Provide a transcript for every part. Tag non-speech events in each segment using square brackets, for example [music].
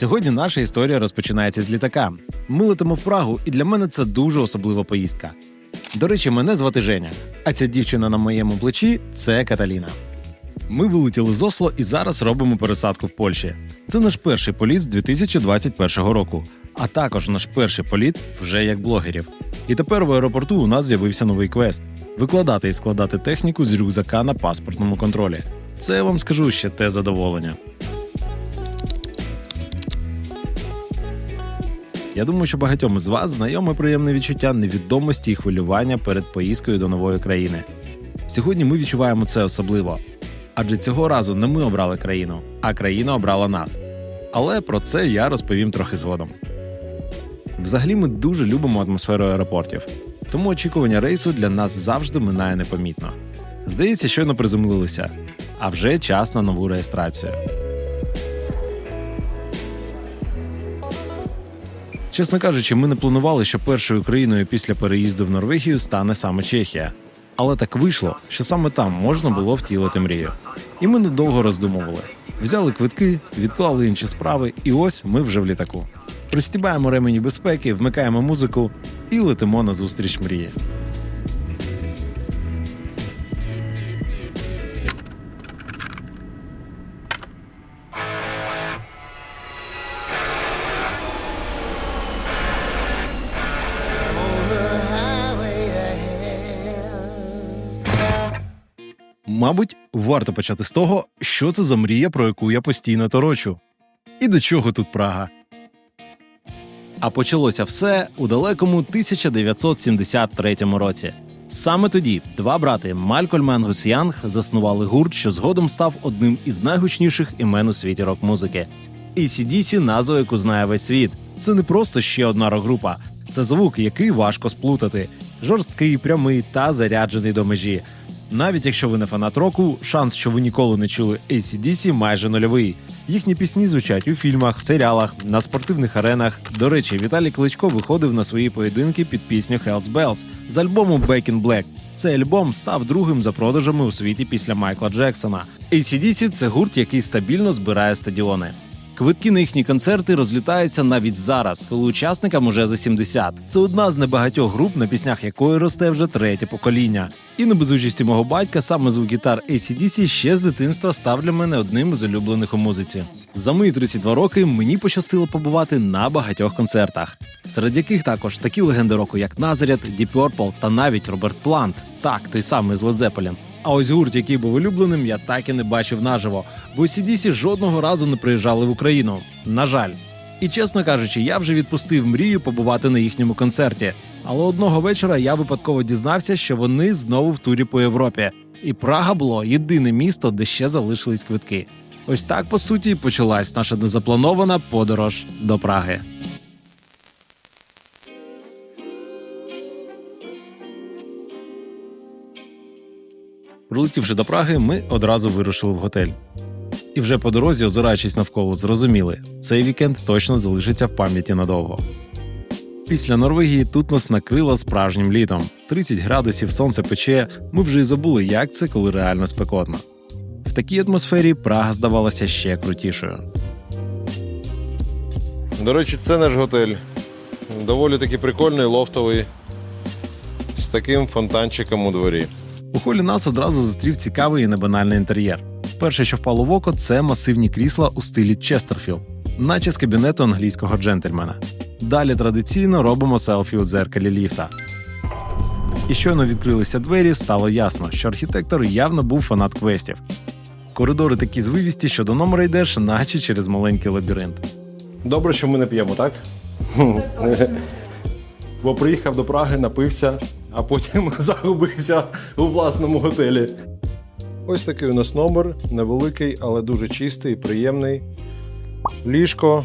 Сьогодні наша історія розпочинається з літака. Ми летимо в Прагу, і для мене це дуже особлива поїздка. До речі, мене звати Женя, а ця дівчина на моєму плечі це Каталіна. Ми вилетіли з Осло і зараз робимо пересадку в Польщі. Це наш перший політ з 2021 року, а також наш перший політ вже як блогерів. І тепер в аеропорту у нас з'явився новий квест: викладати і складати техніку з рюкзака на паспортному контролі. Це я вам скажу ще те задоволення. Я думаю, що багатьом із вас знайоме приємне відчуття невідомості і хвилювання перед поїздкою до нової країни. Сьогодні ми відчуваємо це особливо, адже цього разу не ми обрали країну, а країна обрала нас. Але про це я розповім трохи згодом. Взагалі, ми дуже любимо атмосферу аеропортів, тому очікування рейсу для нас завжди минає непомітно. Здається, щойно приземлилися, а вже час на нову реєстрацію. Чесно кажучи, ми не планували, що першою країною після переїзду в Норвегію стане саме Чехія. Але так вийшло, що саме там можна було втілити мрію. І ми недовго роздумували. Взяли квитки, відклали інші справи, і ось ми вже в літаку. Пристібаємо ремені безпеки, вмикаємо музику і летимо на зустріч мрії. Мабуть, варто почати з того, що це за мрія, про яку я постійно торочу. І до чого тут Прага? А почалося все у далекому 1973 році. Саме тоді два брати Малькольм Енгус Янг заснували гурт, що згодом став одним із найгучніших імен у світі рок-музики. ACDC – назва, яку знає весь світ. Це не просто ще одна рок-група. Це звук, який важко сплутати. Жорсткий, прямий та заряджений до межі. Навіть якщо ви не фанат року, шанс, що ви ніколи не чули ACDC, майже нульовий. Їхні пісні звучать у фільмах, серіалах, на спортивних аренах. До речі, Віталій Кличко виходив на свої поєдинки під пісню Hells Bells з альбому Back in Black. Цей альбом став другим за продажами у світі після Майкла Джексона. ACDC – це гурт, який стабільно збирає стадіони. Квитки на їхні концерти розлітаються навіть зараз, коли учасникам уже за 70. Це одна з небагатьох груп, на піснях якої росте вже третє покоління. І не без участі мого батька саме звук гітар ACDC ще з дитинства став для мене одним з улюблених у музиці. За мої 32 роки мені пощастило побувати на багатьох концертах, серед яких також такі легенди року, як Назарет, Deep Purple та навіть Роберт Плант, так той самий з Led. А ось гурт, який був улюбленим, я так і не бачив наживо, бо CDC жодного разу не приїжджали в Україну. На жаль. І чесно кажучи, я вже відпустив мрію побувати на їхньому концерті. Але одного вечора я випадково дізнався, що вони знову в турі по Європі. І Прага було єдине місто, де ще залишились квитки. Ось так по суті почалась наша незапланована подорож до Праги. Прилетівши до Праги, ми одразу вирушили в готель. І вже по дорозі, озираючись навколо, зрозуміли, цей вікенд точно залишиться в пам'яті надовго. Після Норвегії тут нас накрило справжнім літом. 30 градусів, сонце пече. Ми вже й забули, як це, коли реально спекотно. В такій атмосфері Прага здавалася ще крутішою. До речі, це наш готель. Доволі таки прикольний, лофтовий, з таким фонтанчиком у дворі. У холі нас одразу зустрів цікавий і небанальний інтер'єр. Перше, що впало в око, це масивні крісла у стилі Честерфілд, наче з кабінету англійського джентльмена. Далі традиційно робимо селфі у дзеркалі ліфта. І щойно відкрилися двері, стало ясно, що архітектор явно був фанат квестів. Коридори такі звивісті, що до номера йдеш, наче через маленький лабіринт. Добре, що ми не п'ємо, так? Бо приїхав до Праги, напився, а потім [laughs] загубився у власному готелі. Ось такий у нас номер, невеликий, але дуже чистий і приємний. Ліжко,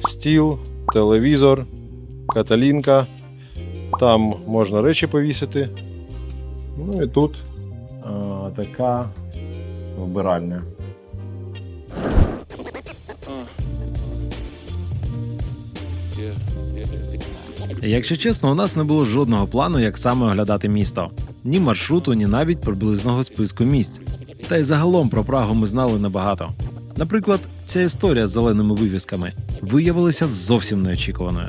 стіл, телевізор, каталінка. Там можна речі повісити. Ну і тут а, така вбиральня. Якщо чесно, у нас не було жодного плану, як саме оглядати місто, ні маршруту, ні навіть приблизного списку місць. Та й загалом про Прагу ми знали небагато. Наприклад, Ця історія з зеленими вивісками виявилася зовсім неочікуваною.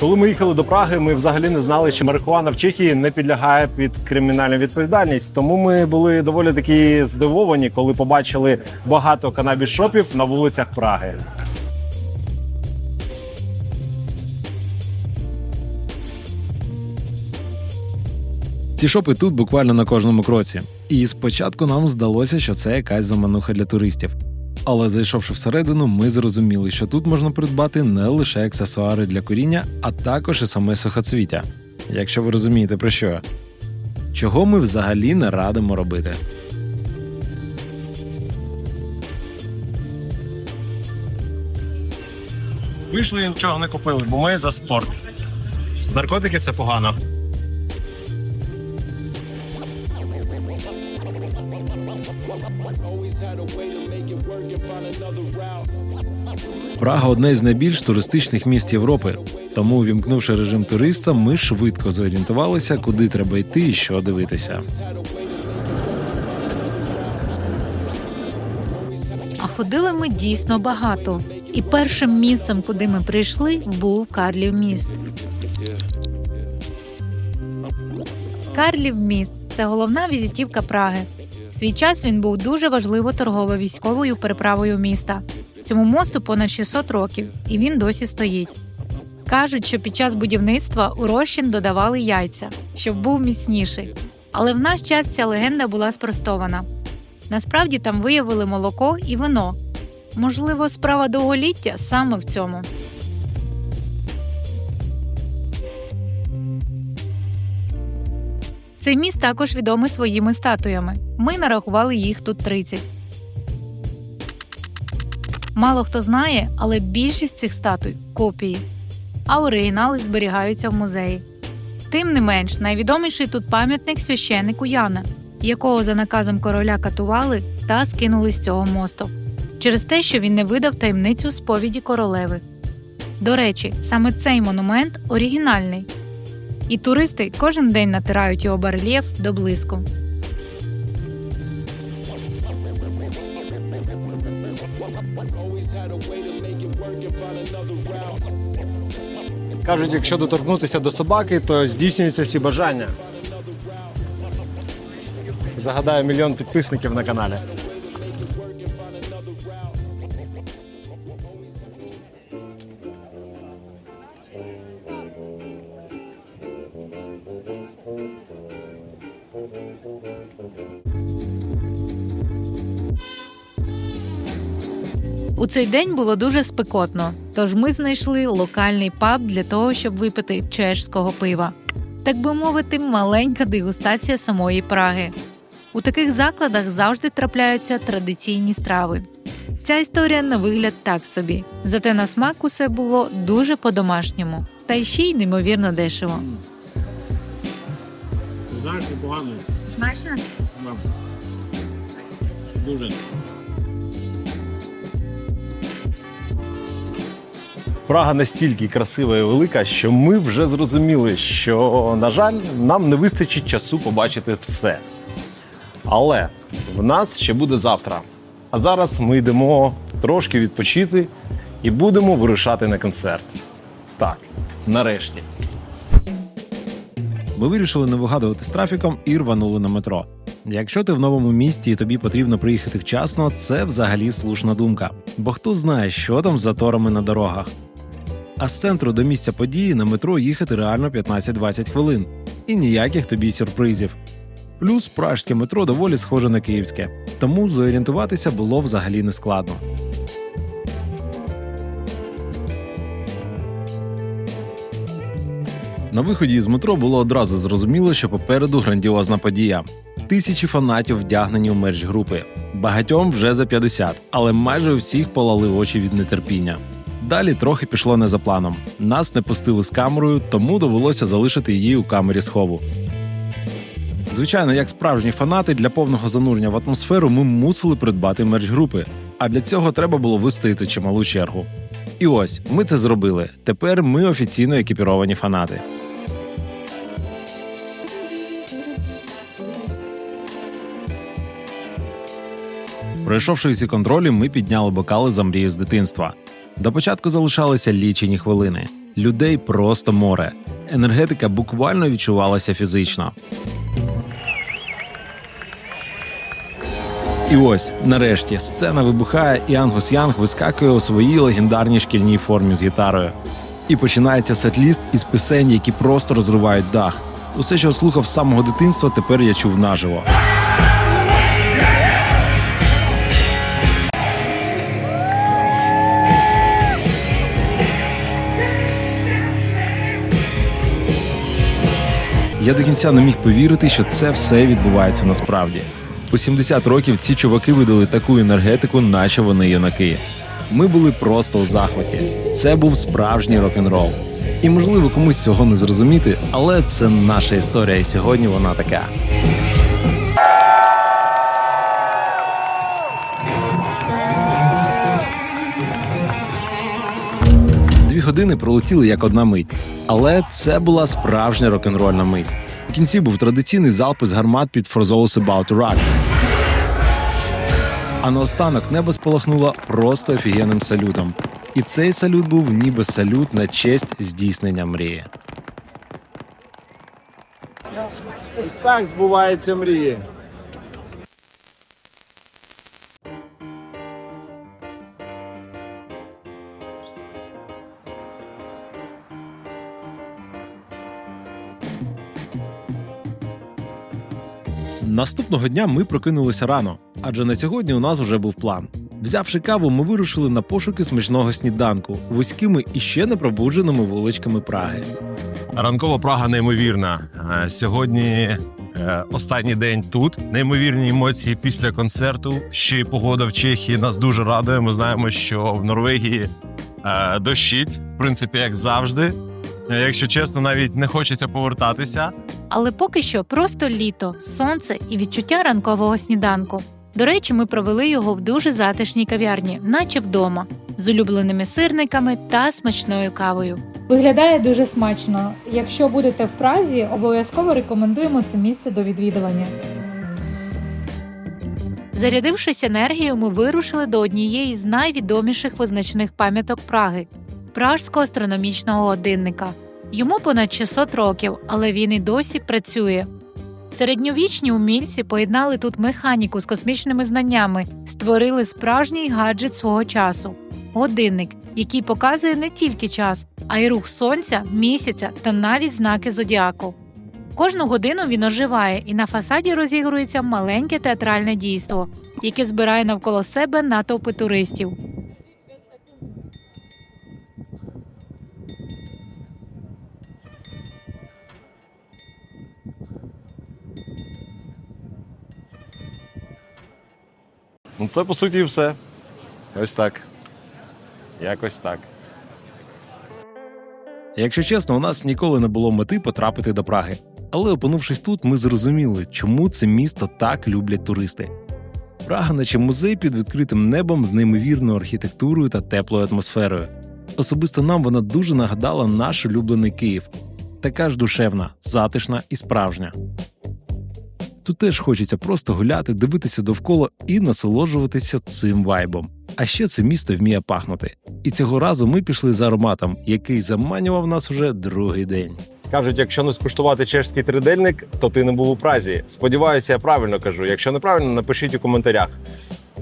Коли ми їхали до Праги, ми взагалі не знали, що марихуана в Чехії не підлягає під кримінальну відповідальність. Тому ми були доволі такі здивовані, коли побачили багато канабіс-шопів на вулицях Праги. Ці шопи тут буквально на кожному кроці. І спочатку нам здалося, що це якась замануха для туристів. Але зайшовши всередину, ми зрозуміли, що тут можна придбати не лише аксесуари для куріння, а також і саме сухоцвіття. Якщо ви розумієте про що. Чого ми взагалі не радимо робити. Вийшли і нічого не купили, бо ми за спорт. Наркотики це погано. Прага одне з найбільш туристичних міст Європи. Тому, увімкнувши режим туриста, ми швидко зорієнтувалися, куди треба йти і що дивитися. А ходили ми дійсно багато. І першим місцем, куди ми прийшли, був Карлів міст. Карлів міст це головна візитівка Праги. Свій час він був дуже важливо торгово-військовою переправою міста. Цьому мосту понад 600 років, і він досі стоїть. Кажуть, що під час будівництва у розчин додавали яйця, щоб був міцніший. Але в наш час ця легенда була спростована. Насправді там виявили молоко і вино. Можливо, справа довголіття саме в цьому. Цей міст також відомий своїми статуями. Ми нарахували їх тут 30. Мало хто знає, але більшість цих статуй копії, а оригінали зберігаються в музеї. Тим не менш, найвідоміший тут пам'ятник священнику Яна, якого за наказом короля катували та скинули з цього мосту через те, що він не видав таємницю сповіді королеви. До речі, саме цей монумент оригінальний, і туристи кожен день натирають його барельєф до блиску. Кажуть, якщо доторкнутися до собаки, то здійснюються всі бажання. Загадаю мільйон підписників на каналі. Цей день було дуже спекотно, тож ми знайшли локальний паб для того, щоб випити чешського пива. Так би мовити, маленька дегустація самої Праги. У таких закладах завжди трапляються традиційні страви. Ця історія на вигляд так собі, зате на смак усе було дуже по-домашньому, та й ще й неймовірно дешево. Знаєш, непогано. Смачно? Дуже. Прага настільки красива і велика, що ми вже зрозуміли, що, на жаль, нам не вистачить часу побачити все. Але в нас ще буде завтра. А зараз ми йдемо трошки відпочити і будемо вирушати на концерт. Так, нарешті. Ми вирішили не вигадувати з трафіком і рванули на метро. Якщо ти в новому місті і тобі потрібно приїхати вчасно, це взагалі слушна думка. Бо хто знає, що там з заторами на дорогах. А з центру до місця події на метро їхати реально 15-20 хвилин. І ніяких тобі сюрпризів. Плюс пражське метро доволі схоже на київське, тому зорієнтуватися було взагалі не складно. На виході з метро було одразу зрозуміло, що попереду грандіозна подія. Тисячі фанатів вдягнені у мерч групи. Багатьом вже за 50, але майже у всіх полали очі від нетерпіння. Далі трохи пішло не за планом. Нас не пустили з камерою, тому довелося залишити її у камері схову. Звичайно, як справжні фанати, для повного занурення в атмосферу ми мусили придбати мерч групи. А для цього треба було вистояти чималу чергу. І ось ми це зробили. Тепер ми офіційно екіпіровані фанати. Пройшовши всі контролі, ми підняли бокали за мрію з дитинства. До початку залишалися лічені хвилини. Людей просто море. Енергетика буквально відчувалася фізично. І ось, нарешті, сцена вибухає, і Ангус Янг вискакує у своїй легендарній шкільній формі з гітарою. І починається сетліст із пісень, які просто розривають дах. Усе, що слухав з самого дитинства, тепер я чув наживо. Я до кінця не міг повірити, що це все відбувається насправді. У 70 років ці чуваки видали таку енергетику, наче вони юнаки. Ми були просто у захваті. Це був справжній рок-н-рол. І можливо комусь цього не зрозуміти, але це наша історія, і сьогодні вона така. Години пролетіли як одна мить, але це була справжня рок-н-рольна мить. У кінці був традиційний залп із гармат під For About Rock. А наостанок небо спалахнуло просто офігенним салютом. І цей салют був ніби салют на честь здійснення мрії. Ось так збуваються мрії. Наступного дня ми прокинулися рано, адже на сьогодні у нас вже був план. Взявши каву, ми вирушили на пошуки смачного сніданку вузькими і ще не пробудженими вуличками Праги. Ранкова Прага неймовірна. Е, Сьогодні е, останній день тут. Неймовірні емоції після концерту. Ще й погода в Чехії нас дуже радує. Ми знаємо, що в Норвегії е, дощить, в принципі, як завжди. Е, Якщо чесно, навіть не хочеться повертатися. Але поки що просто літо, сонце і відчуття ранкового сніданку. До речі, ми провели його в дуже затишній кав'ярні, наче вдома, з улюбленими сирниками та смачною кавою. Виглядає дуже смачно. Якщо будете в Празі, обов'язково рекомендуємо це місце до відвідування. Зарядившись енергією, ми вирушили до однієї з найвідоміших визначних пам'яток Праги пражського астрономічного годинника. Йому понад 600 років, але він і досі працює. Середньовічні умільці поєднали тут механіку з космічними знаннями, створили справжній гаджет свого часу годинник, який показує не тільки час, а й рух сонця, місяця та навіть знаки зодіаку. Кожну годину він оживає, і на фасаді розігрується маленьке театральне дійство, яке збирає навколо себе натовпи туристів. Ну, це по суті і все. Ось так. Якось так. Якщо чесно, у нас ніколи не було мети потрапити до Праги. Але опинившись тут, ми зрозуміли, чому це місто так люблять туристи. Прага, наче музей під відкритим небом з неймовірною архітектурою та теплою атмосферою. Особисто нам вона дуже нагадала наш улюблений Київ, така ж душевна, затишна і справжня. Тут теж хочеться просто гуляти, дивитися довкола і насолоджуватися цим вайбом. А ще це місто вміє пахнути. І цього разу ми пішли за ароматом, який заманював нас вже другий день. Кажуть, якщо не скуштувати чешський тридельник, то ти не був у Празі. Сподіваюся, я правильно кажу. Якщо неправильно, напишіть у коментарях.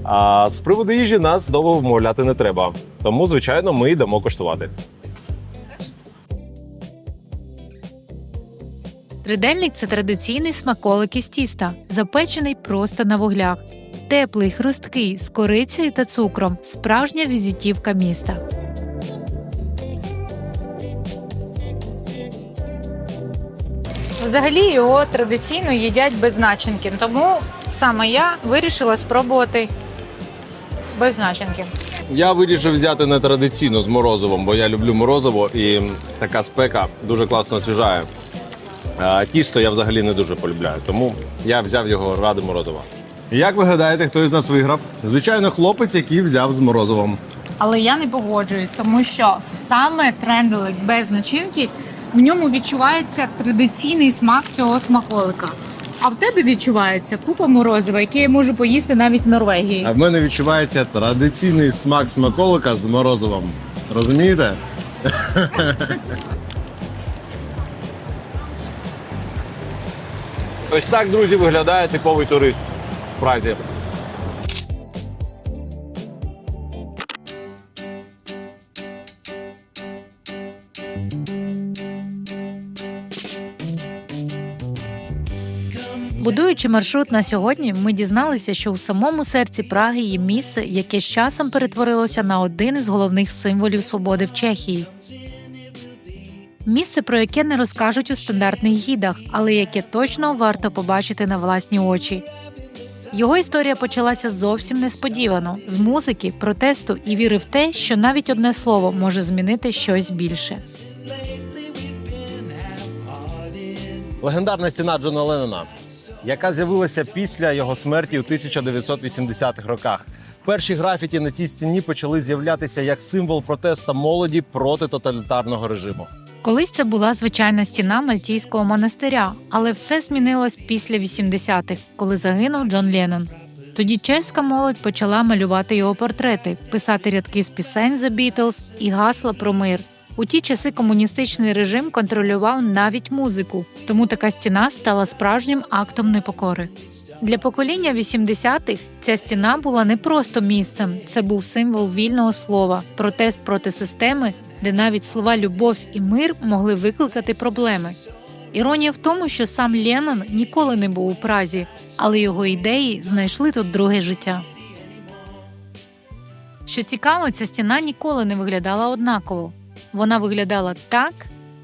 А з приводу їжі нас довго вмовляти не треба. Тому, звичайно, ми йдемо коштувати. Тридельник це традиційний смаколик із тіста, запечений просто на вуглях. Теплий, хрусткий, з корицею та цукром, справжня візитівка міста. Взагалі його традиційно їдять без начинки, тому саме я вирішила спробувати без начинки. Я вирішив взяти нетрадиційно з морозивом, бо я люблю морозиво і така спека дуже класно освіжає. А тісто я взагалі не дуже полюбляю, тому я взяв його ради морозива. Як ви гадаєте, хто із нас виграв? Звичайно, хлопець, який взяв з морозивом. Але я не погоджуюсь, тому що саме тренделик без начинки в ньому відчувається традиційний смак цього смаколика. А в тебе відчувається купа морозива, яке я можу поїсти навіть в Норвегії. А в мене відчувається традиційний смак смаколика з морозивом. Розумієте? [laughs] Ось так, друзі, виглядає типовий турист в Празі. Будуючи маршрут на сьогодні, ми дізналися, що у самому серці Праги є місце, яке з часом перетворилося на один із головних символів свободи в Чехії. Місце, про яке не розкажуть у стандартних гідах, але яке точно варто побачити на власні очі. Його історія почалася зовсім несподівано з музики, протесту і віри в те, що навіть одне слово може змінити щось більше. Легендарна стіна Джона Леннона, яка з'явилася після його смерті у 1980-х роках. Перші графіті на цій стіні почали з'являтися як символ протесту молоді проти тоталітарного режиму. Колись це була звичайна стіна Мальтійського монастиря, але все змінилось після 80-х, коли загинув Джон Леннон. Тоді чеська молодь почала малювати його портрети, писати рядки з пісень The Beatles і гасла про мир. У ті часи комуністичний режим контролював навіть музику, тому така стіна стала справжнім актом непокори. Для покоління 80-х ця стіна була не просто місцем, це був символ вільного слова, протест проти системи, де навіть слова любов і мир могли викликати проблеми. Іронія в тому, що сам Леннон ніколи не був у Празі, але його ідеї знайшли тут друге життя. Що цікаво, ця стіна ніколи не виглядала однаково. Вона виглядала так,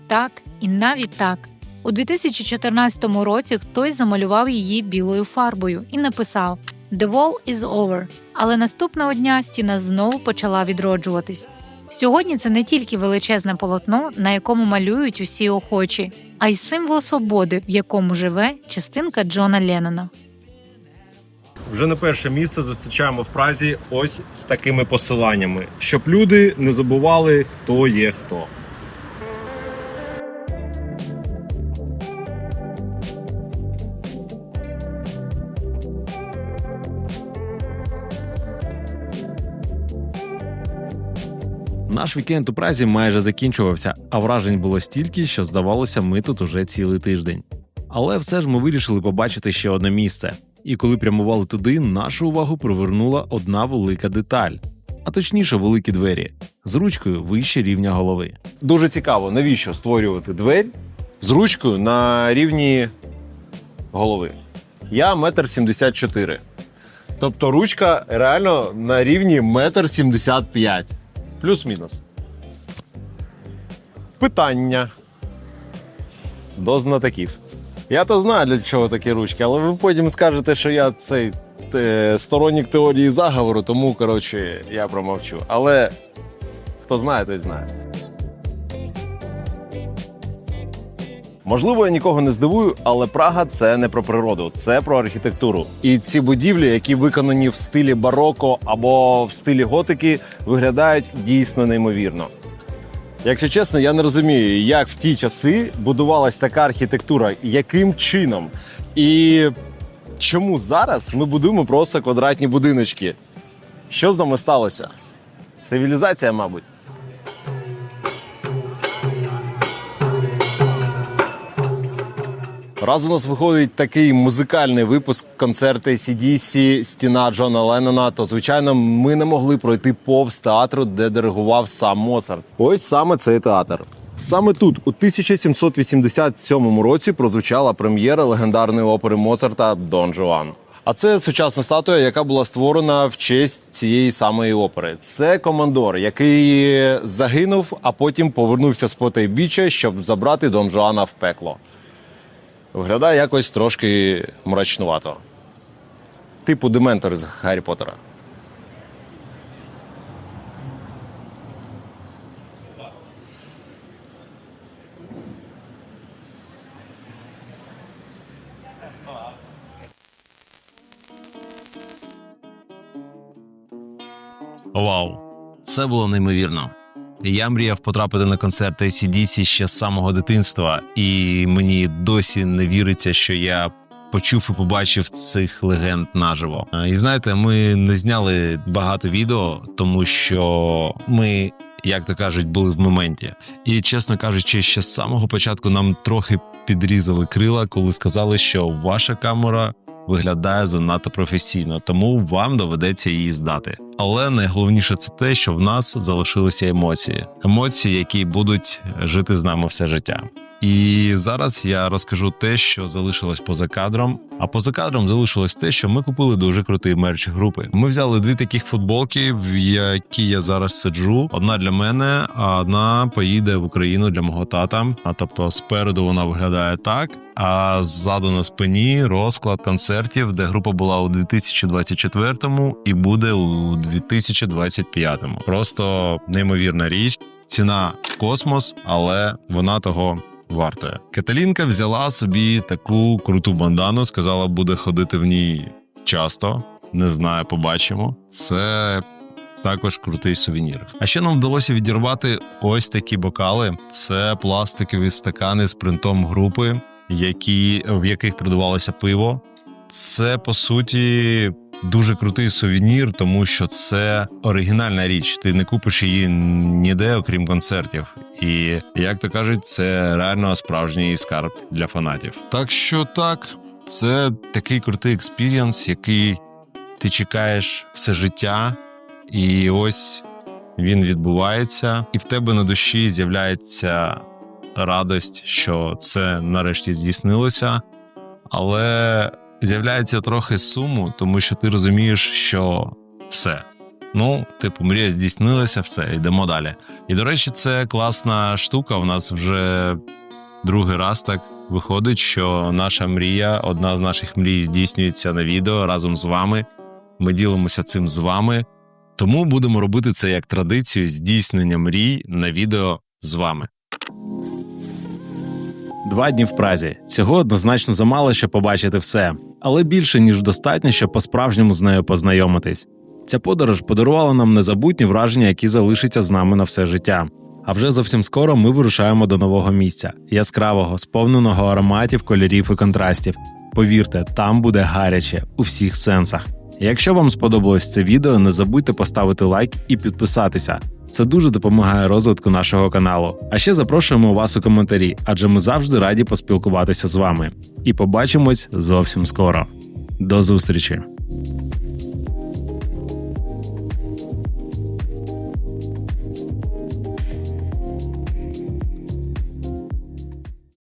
так і навіть так. У 2014 році хтось замалював її білою фарбою і написав The wall is over. Але наступного дня стіна знову почала відроджуватись. Сьогодні це не тільки величезне полотно, на якому малюють усі охочі, а й символ свободи, в якому живе частинка Джона Леннона. Вже не перше місце зустрічаємо в Празі ось з такими посиланнями, щоб люди не забували, хто є хто. Наш вікенд у Празі майже закінчувався, а вражень було стільки, що здавалося, ми тут уже цілий тиждень. Але все ж ми вирішили побачити ще одне місце. І коли прямували туди, нашу увагу привернула одна велика деталь, а точніше, великі двері з ручкою вище рівня голови. Дуже цікаво, навіщо створювати двері з ручкою на рівні голови. Я метр сімдесят чотири. Тобто ручка реально на рівні метр сімдесят п'ять. Плюс-мінус. Питання до знатоків. Я то знаю, для чого такі ручки, але ви потім скажете, що я цей е, сторонник теорії заговору, тому коротше я промовчу. Але хто знає, той знає. Можливо, я нікого не здивую, але Прага це не про природу, це про архітектуру. І ці будівлі, які виконані в стилі бароко або в стилі готики, виглядають дійсно неймовірно. Якщо чесно, я не розумію, як в ті часи будувалась така архітектура, яким чином. І чому зараз ми будуємо просто квадратні будиночки? Що з нами сталося? Цивілізація, мабуть. Раз у нас виходить такий музикальний випуск концерту ACDC Стіна Джона Леннона, то звичайно ми не могли пройти повз театру, де диригував сам Моцарт. Ось саме цей театр. Саме тут, у 1787 році, прозвучала прем'єра легендарної опери Моцарта Дон Жуан. А це сучасна статуя, яка була створена в честь цієї самої опери. Це командор, який загинув, а потім повернувся з потайбіччя, щоб забрати Дон Жуана в пекло. Виглядає якось трошки мрачнувато. Типу Дементор з Гаррі Поттера. Вау, це було неймовірно. Я мріяв потрапити на концерт ACDC ще з самого дитинства, і мені досі не віриться, що я почув і побачив цих легенд наживо. Е, І знаєте, ми не зняли багато відео, тому що ми, як то кажуть, були в моменті. І чесно кажучи, ще з самого початку нам трохи підрізали крила, коли сказали, що ваша камера виглядає занадто професійно, тому вам доведеться її здати. Але найголовніше це те, що в нас залишилися емоції, емоції, які будуть жити з нами все життя. І зараз я розкажу те, що залишилось поза кадром. А поза кадром залишилось те, що ми купили дуже крутий мерч групи. Ми взяли дві таких футболки, в які я зараз сиджу. Одна для мене, а одна поїде в Україну для мого тата. А тобто спереду вона виглядає так. А ззаду на спині розклад концертів, де група була у 2024-му і буде у 2025-му. Просто неймовірна річ. Ціна в космос, але вона того вартує. Каталінка взяла собі таку круту бандану, сказала, буде ходити в ній часто. Не знаю, побачимо. Це також крутий сувенір. А ще нам вдалося відірвати ось такі бокали. Це пластикові стакани з принтом групи, які, в яких продавалося пиво. Це по суті дуже крутий сувенір, тому що це оригінальна річ. Ти не купиш її ніде, окрім концертів. І як то кажуть, це реально справжній скарб для фанатів. Так що так, це такий крутий експірієнс, який ти чекаєш все життя, і ось він відбувається, і в тебе на душі з'являється радость, що це нарешті здійснилося, але з'являється трохи суму, тому що ти розумієш, що все. Ну, типу, мрія здійснилася, все, йдемо далі. І до речі, це класна штука. У нас вже другий раз так виходить, що наша мрія, одна з наших мрій, здійснюється на відео разом з вами. Ми ділимося цим з вами. Тому будемо робити це як традицію здійснення мрій на відео з вами. Два дні в Празі. Цього однозначно замало, щоб побачити все, але більше ніж достатньо, щоб по-справжньому з нею познайомитись. Ця подорож подарувала нам незабутні враження, які залишаться з нами на все життя. А вже зовсім скоро ми вирушаємо до нового місця яскравого, сповненого ароматів, кольорів і контрастів. Повірте, там буде гаряче у всіх сенсах. Якщо вам сподобалось це відео, не забудьте поставити лайк і підписатися. Це дуже допомагає розвитку нашого каналу. А ще запрошуємо вас у коментарі, адже ми завжди раді поспілкуватися з вами. І побачимось зовсім скоро. До зустрічі!